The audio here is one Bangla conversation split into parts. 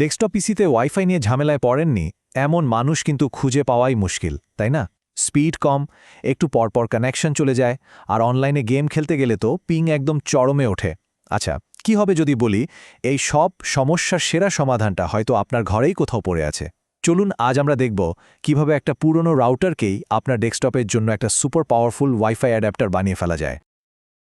ডেস্কটপ পিসিতে ওয়াইফাই নিয়ে ঝামেলায় পড়েননি, এমন মানুষ কিন্তু খুঁজে পাওয়াই মুশকিল, তাই না? স্পিড কম, একটু পরপর কানেকশন চলে যায়, আর অনলাইনে গেম খেলতে গেলে তো পিং একদম চরমে ওঠে। আচ্ছা কি হবে যদি বলি, এই সব সমস্যার সেরা সমাধানটা হয়তো আপনার ঘরেই কোথাও পড়ে আছে। চলুন আজ আমরা দেখব কীভাবে একটা পুরনো রাউটারকেই আপনার ডেস্কটপের জন্য একটা সুপার পাওয়ারফুল ওয়াইফাই অ্যাডাপ্টার বানিয়ে ফেলা যায়।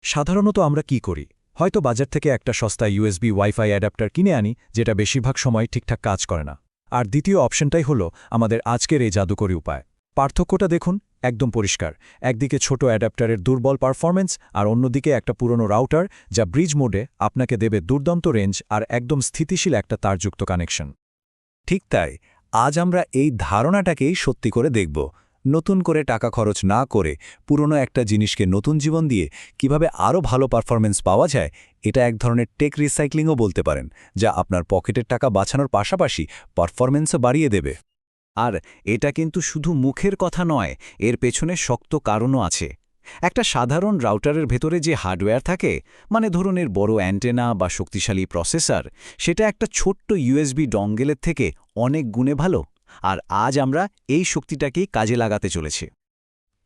সাধারণত আমরা কি করি? হয়তো বাজার থেকে একটা সস্তা ইউএসবি ওয়াইফাই অ্যাডাপ্টার কিনে আনি, যেটা বেশিরভাগ সময় ঠিকঠাক কাজ করে না। আর দ্বিতীয় অপশনটাই হলো আমাদের আজকের এই জাদুকরী উপায়। পার্থক্যটা দেখুন, একদম পরিষ্কার। একদিকে ছোট অ্যাডাপ্টারের দুর্বল পারফরম্যান্স, আর অন্যদিকে একটা পুরনো রাউটার, যা ব্রিজ মোডে আপনাকে দেবে দুর্দান্ত রেঞ্জ আর একদম স্থিতিশীল একটা তারযুক্ত কানেকশন। ঠিক তাই, আজ আমরা এই ধারণাটাকেই সত্যি করে দেখব। নতুন করে টাকা খরচ না করে পুরনো একটা জিনিসকে নতুন জীবন দিয়ে কীভাবে আরও ভালো পারফরমেন্স পাওয়া যায়, এটা এক ধরনের টেক রিসাইক্লিংও বলতে পারেন, যা আপনার পকেটের টাকা বাঁচানোর পাশাপাশি পারফরমেন্সও বাড়িয়ে দেবে। আর এটা কিন্তু শুধু মুখের কথা নয়, এর পেছনে শক্ত কারণও আছে। একটা সাধারণ রাউটারের ভেতরে যে হার্ডওয়্যার থাকে মানে ধরুন এর বড় অ্যান্টেনা বা শক্তিশালী প্রসেসর, সেটা একটা ছোট্ট ইউএসবি ডঙ্গেলের থেকে অনেক গুণে ভালো। আর আজ আমরা এই শক্তিটাকেই কাজে লাগাতে চলেছি।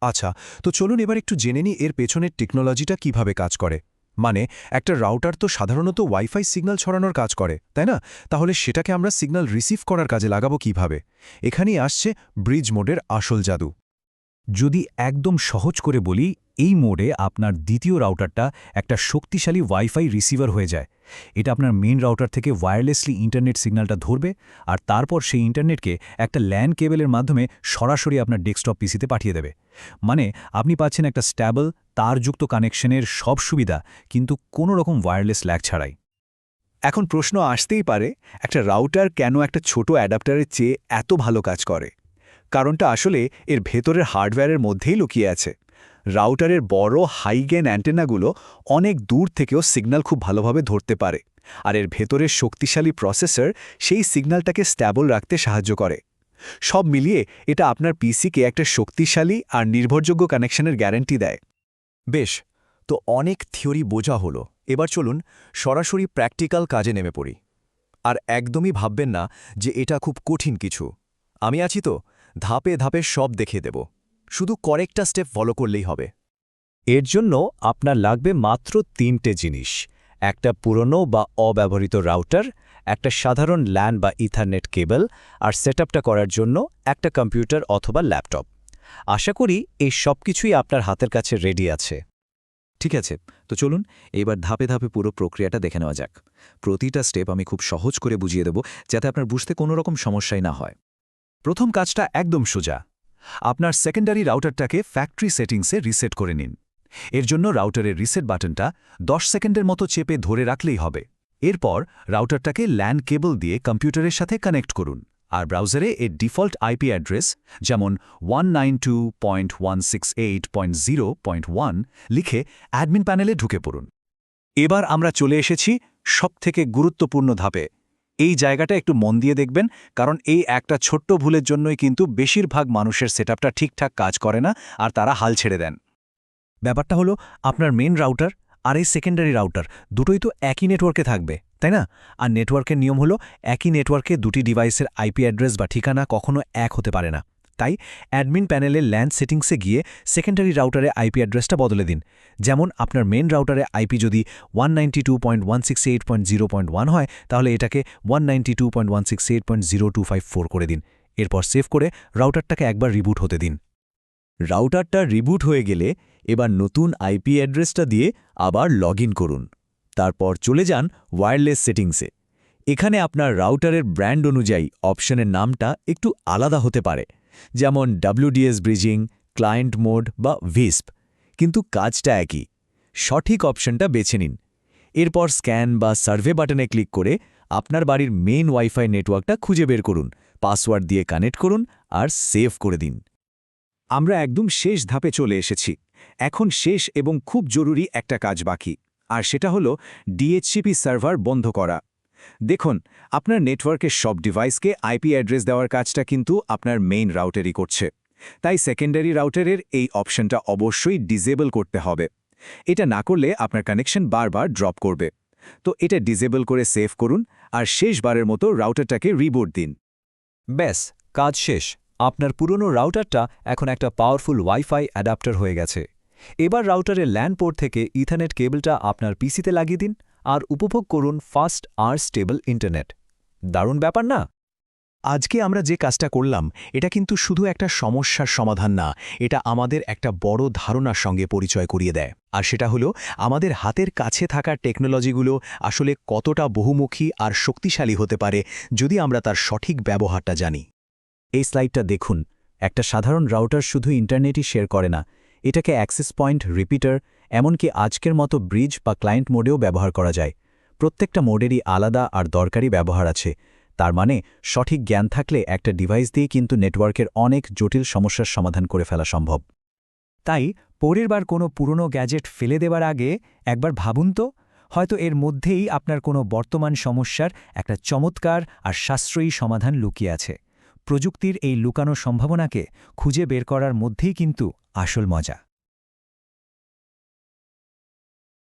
আচ্ছা তো চলুন এবার একটু জেনে নিই এর পেছনের টেকনোলজিটা কীভাবে কাজ করে। মানে একটা রাউটার তো সাধারণত ওয়াইফাই সিগন্যাল ছড়ানোর কাজ করে, তাই না? তাহলে সেটাকে আমরা সিগন্যাল রিসিভ করার কাজে লাগাবো কীভাবে? এখানেই আসছে ব্রিজ মোডের আসল জাদু। যদি একদম সহজ করে বলি, এই মোডে আপনার দ্বিতীয় রাউটারটা একটা শক্তিশালী ওয়াইফাই রিসিভার হয়ে যায়। এটা আপনার মেন রাউটার থেকে ওয়্যারলেসলি ইন্টারনেট সিগন্যালটা ধরবে, আর তারপর সেই ইন্টারনেটকে একটা ল্যান কেবেলের মাধ্যমে সরাসরি আপনার ডেস্কটপ পিসিতে পাঠিয়ে দেবে। মানে আপনি পাচ্ছেন একটা স্ট্যাবল তারযুক্ত কানেকশনের সব সুবিধা, কিন্তু কোনো রকম ওয়্যারলেস ল্যাগ ছাড়াই। এখন প্রশ্ন আসতেই পারে, একটা রাউটার কেন একটা ছোট অ্যাডাপ্টারের চেয়ে এত ভালো কাজ করে? কারণটা আসলে এর ভেতরের হার্ডওয়্যারের মধ্যেই লুকিয়ে আছে। রাউটারের বড় হাইগেন অ্যান্টেনাগুলো অনেক দূর থেকেও সিগন্যাল খুব ভালোভাবে ধরতে পারে। আর এর ভেতরের শক্তিশালী প্রসেসর সেই সিগন্যালটাকে স্ট্যাবল রাখতে সাহায্য করে। সব মিলিয়ে এটা আপনার পিসিকে একটা শক্তিশালী আর নির্ভরযোগ্য কানেকশনের গ্যারান্টি দেয়। বেশ, তো অনেক থিওরি বোঝা হলো। এবার চলুন সরাসরি প্র্যাকটিক্যাল কাজে নেমে পড়ি। আর একদমই ভাববেন না যে এটা খুব কঠিন কিছু। আমি আছি তো, ধাপে ধাপে সব দেখিয়ে দেব। শুধু করেক্টা স্টেপ ফলো করলেই হবে। এর জন্য আপনার লাগবে মাত্র তিনটে জিনিস। একটা পুরনো বা অব্যবহৃত রাউটার, একটা সাধারণ ল্যান বা ইথারনেট কেবল আর সেটআপটা করার জন্য একটা কম্পিউটার অথবা ল্যাপটপ। আশা করি এই সব কিছুই আপনার হাতের কাছে রেডি আছে। ঠিক আছে, তো চলুন এবার ধাপে ধাপে পুরো প্রক্রিয়াটা দেখে নেওয়া যাক। প্রতিটা স্টেপ আমি খুব সহজ করে বুঝিয়ে দেব যাতে আপনার বুঝতে কোনো রকম সমস্যাই না হয়। প্রথম কাজটা একদম সোজা। আপনার সেকেন্ডারি রাউটারটাকে ফ্যাক্টরি সেটিংসে রিসেট করে নিন। এর জন্য রাউটারের রিসেট বাটনটা 10 সেকেন্ডের মতো চেপে ধরে রাখলেই হবে। এরপর রাউটারটাকে ল্যান কেবল দিয়ে কম্পিউটারের সাথে কানেক্ট করুন। আর ব্রাউজারে এর ডিফল্ট আইপি অ্যাড্রেস যেমন 192.168.0.1 লিখে অ্যাডমিন প্যানেলে ঢুকে পড়ুন। এবার আমরা চলে এসেছি সবথেকে গুরুত্বপূর্ণ ধাপে এই জায়গাটা একটু মন দিয়ে দেখবেন, কারণ এই একটা ছোট্ট ভুলের জন্যই কিন্তু বেশিরভাগ মানুষের সেটআপটা ঠিকঠাক কাজ করে না আর তারা হাল ছেড়ে দেন। ব্যাপারটা হলো, আপনার মেন রাউটার আর এই সেকেন্ডারি রাউটার দুটোই তো একই নেটওয়ার্কে থাকবে, তাই না? আর নেটওয়ার্কের নিয়ম হলো, একই নেটওয়ার্কে দুটি ডিভাইসের আইপি অ্যাড্রেস বা ঠিকানা কখনো এক হতে পারে না। তাই অ্যাডমিন প্যানেলে ল্যান্ড সেটিংসে গিয়ে সেকেন্ডারি রাউটারে আইপি অ্যাড্রেসটা বদলে দিন। যেমন আপনার মেন রাউটারে আইপি যদি ওয়ান হয়, তাহলে এটাকে ওয়ান করে দিন। এরপর সেভ করে রাউটারটাকে একবার রিবুট হতে দিন। রাউটারটা রিবুট হয়ে গেলে এবার নতুন আইপি অ্যাড্রেসটা দিয়ে আবার লগ করুন। তারপর চলে যান ওয়্যারলেস সেটিংসে। এখানে আপনার রাউটারের ব্র্যান্ড অনুযায়ী অপশনের নামটা একটু আলাদা হতে পারে। যেমন ডাব্লিউডিএস ব্রিজিং ক্লায়েন্ট মোড বা ভিস্প কিন্তু কাজটা একই। সঠিক অপশনটা বেছে নিন। এরপর স্ক্যান বা সার্ভে বাটনে ক্লিক করে আপনার বাড়ির মেইন ওয়াইফাই নেটওয়ার্কটা খুঁজে বের করুন পাসওয়ার্ড দিয়ে কানেক্ট করুন আর সেভ করে দিন। আমরা একদম শেষ ধাপে চলে এসেছি। এখন শেষ এবং খুব জরুরি একটা কাজ বাকি, আর সেটা হলো ডিএচসিপি সার্ভার বন্ধ করা। দেখুন, আপনার নেটওয়ার্কের সব ডিভাইসকে আইপি অ্যাড্রেস দেওয়ার কাজটা কিন্তু আপনার মেইন রাউটারই করছে। তাই সেকেন্ডারি রাউটারের এই অপশনটা অবশ্যই ডিজেবল করতে হবে। এটা না করলে আপনার কানেকশন বারবার ড্রপ করবে। তো এটা ডিসেবল করে সেভ করুন আর শেষবারের মতো রাউটারটাকে রিবুট দিন। ব্যাস, কাজ শেষ। আপনার পুরনো রাউটারটা এখন একটা পাওয়ারফুল ওয়াইফাই অ্যাডাপ্টার হয়ে গেছে। এবার রাউটারের ল্যান্ড পোর্ট থেকে ইথারনেট কেবলটা আপনার পিসিতে লাগিয়ে দিন আর উপভোগ করুন ফাস্ট আর স্টেবল ইন্টারনেট। দারুণ ব্যাপার না? আজকে আমরা যে কাজটা করলাম, এটা কিন্তু শুধু একটা সমস্যার সমাধান না, এটা আমাদের একটা বড় ধারণার সঙ্গে পরিচয় করিয়ে দেয়। আর সেটা হলো, আমাদের হাতের কাছে থাকা টেকনোলজিগুলো আসলে কতটা বহুমুখী আর শক্তিশালী হতে পারে যদি আমরা তার সঠিক ব্যবহারটা জানি। এই স্লাইডটা দেখুন, একটা সাধারণ রাউটার শুধু ইন্টারনেটই শেয়ার করে না এটাকে অ্যাক্সেস পয়েন্ট, রিপিটার, এমনকি আজকের মতো ব্রিজ বা ক্লায়েন্ট মোডেও ব্যবহার করা যায়। প্রত্যেকটা মোডেরই আলাদা আর দরকারি ব্যবহার আছে। তার মানে সঠিক জ্ঞান থাকলে একটা ডিভাইস দিয়ে কিন্তু নেটওয়ার্কের অনেক জটিল সমস্যার সমাধান করে ফেলা সম্ভব। তাই, পরের বার কোনো পুরনো গ্যাজেট ফেলে দেবার আগে একবার ভাবুন তো, হয়তো এর মধ্যেই আপনার কোনো বর্তমান সমস্যার একটা চমৎকার আর সাশ্রয়ী সমাধান লুকিয়ে আছে। প্রযুক্তির এই লুকানো সম্ভাবনাকে খুঁজে বের করার মধ্যেই কিন্তু আসল মজা।